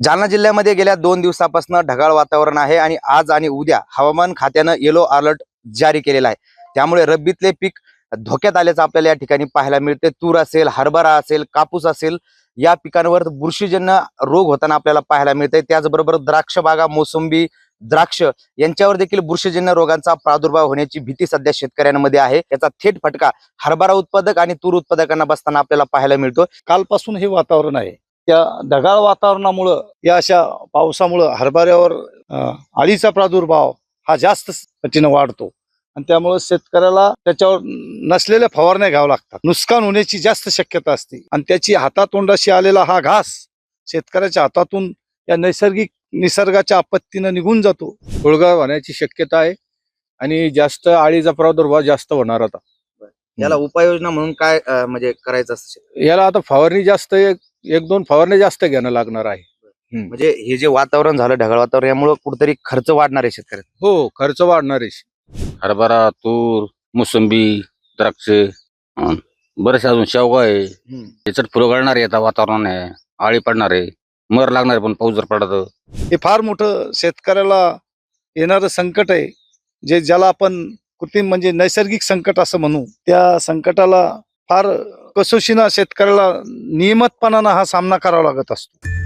जालना जिल्ह्यामध्ये गेल्या दोन दिवसापासून ढगाळ वातावरण आहे आणि आज आणि उद्या हवामान खात्यानं येलो अलर्ट जारी केलेला आहे. त्यामुळे रब्बीतले पीक धोक्यात आल्याचं आपल्याला या ठिकाणी पाहायला मिळते तूर असेल हरभरा असेल कापूस असेल या पिकांवर बुरशीजन्य रोग होताना आपल्याला पाहायला मिळते त्याचबरोबर द्राक्ष बागा मोसंबी द्राक्ष यांच्यावर देखील बुरशीजन्य रोगांचा प्रादुर्भाव होण्याची भीती सध्या शेतकऱ्यांमध्ये आहे. याचा थेट फटका हरभरा उत्पादक आणि तूर उत्पादकांना बसताना आपल्याला पाहायला मिळतो कालपासून हे वातावरण आहे. त्या ढगाळ वातावरणामुळं या अशा पावसामुळं हरभऱ्यावर अं, अळीचा प्रादुर्भाव हा जास्त पटीनं वाढतो. आणि त्यामुळे शेतकऱ्याला त्याच्यावर नसलेल्या फवारण्या घ्याव्या लागतात. नुकसान होण्याची जास्त शक्यता असते. आणि त्याची हातातोंडाशी आलेला हा घास शेतकऱ्याच्या हातातून या नैसर्गिक निसर्गाच्या आपत्तीनं निघून जातो. फुलगा होण्याची शक्यता आहे आणि जास्त आळीचा प्रादुर्भाव जास्त होणार आता. याला उपाययोजना म्हणून काय म्हणजे करायचं असतं? याला आता फवारणी जास्त एक दोन फवारणी जास्त घेणं लागणार आहे. म्हणजे हे जे वातावरण झालं ढगाळ वातावरण यामुळे कुठेतरी खर्च वाढणार आहे शेतकऱ्याचा. हो खर्च वाढणार आहे. हरभरा तूर मोसंबी द्राक्ष अं, बरेचसे अजून शेवगा आहे. त्याच्यात फुलं गळणार आहे आता वातावरण आहे. आळी पडणार आहे. मर लागणार आहे पण पाऊस जर पडत हे फार मोठं शेतकऱ्याला येणारं संकट आहे. जे ज्याला आपण कृत्रिम म्हणजे नैसर्गिक संकट असं म्हणू त्या संकटाला फार कसोशीनं शेतकऱ्याला नियमितपणानं हा सामना करावा लागत असतो.